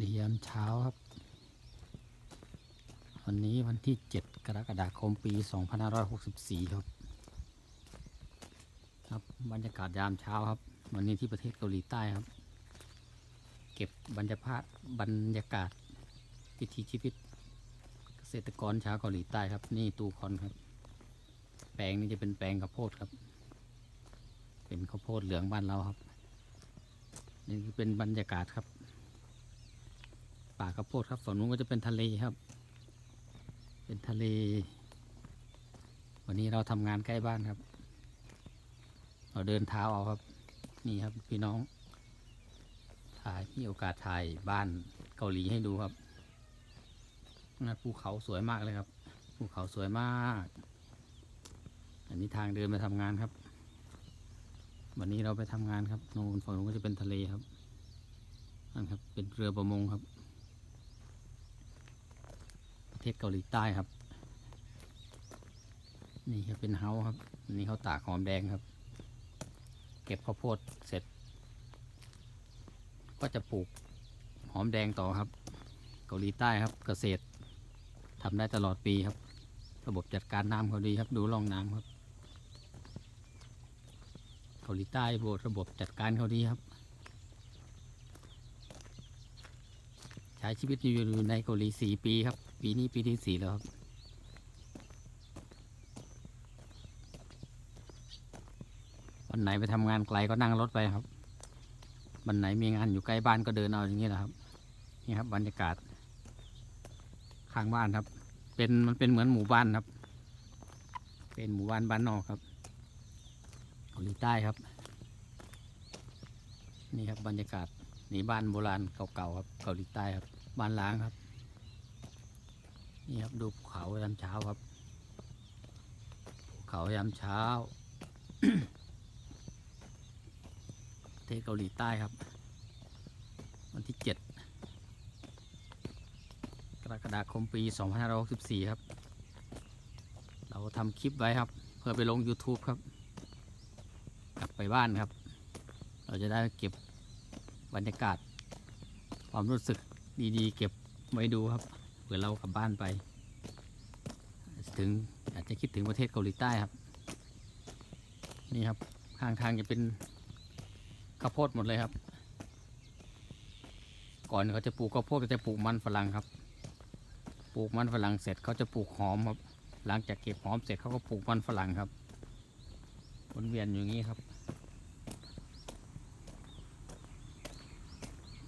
ดียามเช้าครับ วันนี้วันที่ 7 กรกฎาคมปี 2564 ครับ ครับบรรยากาศยามเช้าครับ วันนี้ที่ประเทศเกาหลีใต้ครับ เก็บบรรยากาศบรรยากาศวิถีชีวิต เกษตรกรชาวเกาหลีใต้ครับ นี่ตูคอนครับ แปลงนี้จะเป็นแปลงข้าวโพดครับ เป็นข้าวโพดเหลืองบ้านเราครับ นี่เป็นบรรยากาศครับ ป่าข้าวโพดครับ ฝั่งนู้นก็จะเป็นทะเลครับ เป็นทะเล วันนี้เราทำงานใกล้บ้านครับ เราเดินเท้าเอาครับ นี่ครับพี่น้อง ถ่ายมีโอกาสถ่ายบ้านเกาหลีให้ดูครับนะภูเขาสวยมากเลยครับ ภูเขาสวยมาก อันนี้ทางเดินไปทำงานครับ วันนี้เราไปทำงานครับโน่นฝั่งนู้นก็จะเป็นทะเลครับนั่นครับ เป็นเรือประมงครับ เทศเกาหลีใต้ครับ นี่ครับเป็นเฮาครับนนี้เขาตากหอมแดงครับ เก็บข้าวโพดเสร็จ ก็จะปลูกหอมแดงต่อครับ เกาหลีใต้ครับเกษตรทำได้ตลอดปีครับ ระบบจัดการน้ำเขาดีครับ ดูร่องน้ำครับ เกาหลีใต้ระบบจัดการเขาดีครับ ช้ชีวิตอยู่ในเกาหลีสี่ปีครับ ปีนี้ปีที่สี่แล้วครับวันไหนไปทำงานไกลก็นั่งรถไปครับวันไหนมีงานอยู่ใกล้บ้านก็เดินเอาอย่างนี้แหละครับ นี่ครับบรรยากาศ ข้างบ้านครับ เป็นมันเป็นเหมือนหมู่บ้านครับ เป็นหมู่บ้านบ้านนอกครับเกาหลีใต้ครับ นี่ครับบรรยากาศนี่บ้านโบราณเก่าๆครับเกาหลีใต้ครับ บ้านล้างครับ นี่ครับดูภูเขายามเช้าครับภูเขายามเช้าประเทศเกาหลีใต้ครับ วันที่7กรกฎาคมปี 2564 ครับ เราทำคลิปไว้ครับ เพื่อไปลง YouTube ครับ กลับไปบ้านครับ เราจะได้เก็บบรรยากาศความรู้สึก ดีๆ เก็บไว้ดูครับเผื่อเรากลับบ้านไป ถึงอาจจะคิดถึงประเทศเกาหลีใต้ครับ นี่ครับข้างทางจะเป็นข้าวโพดหมดเลยครับ ก่อนเขาจะปลูกข้าวโพดก็จะปลูกมันฝรั่งครับ ปลูกมันฝรั่งเสร็จเขาจะปลูกหอมครับ หลังจากเก็บหอมเสร็จเขาก็ปลูกมันฝรั่งครับวนเวียนอยู่อย่างนี้ครับ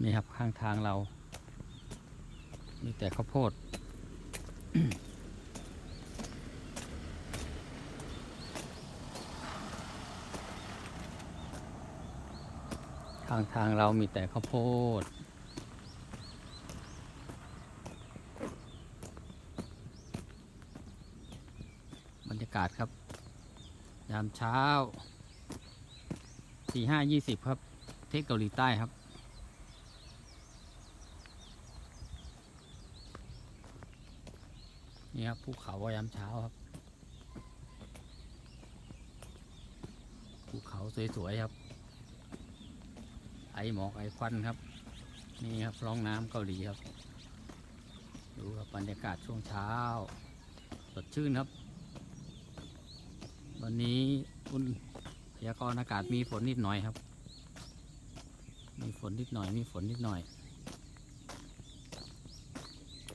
นี่ครับข้างทางเรา มีแต่ข้าวโพดข้างทางเรามีแต่ข้าวโพดบรรยากาศครับ ยามเช้าสี่ห้ายี่สิบครับ เทศเกาหลีใต้ครับ นี่ครับภูเขายามเช้าครับภูเขาสวยๆครับ ไอหมอกไอควันครับ นี่ครับร่องน้ำเกาหลีครับ ดูครับบรรยากาศช่วงเช้า สดชื่นครับ วันนี้อุณพยากรณ์อากาศมีฝนนิดหน่อยครับ มีฝนนิดหน่อย มีฝนนิดหน่อย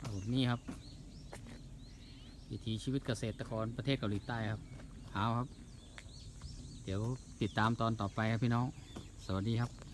อนี่ครับ ถีชีวิตเกษตรกรประเทศเกาหลีใต้ครับเอาครับ เดี๋ยวติดตามตอนต่อไปครับพี่น้อง สวัสดีครับ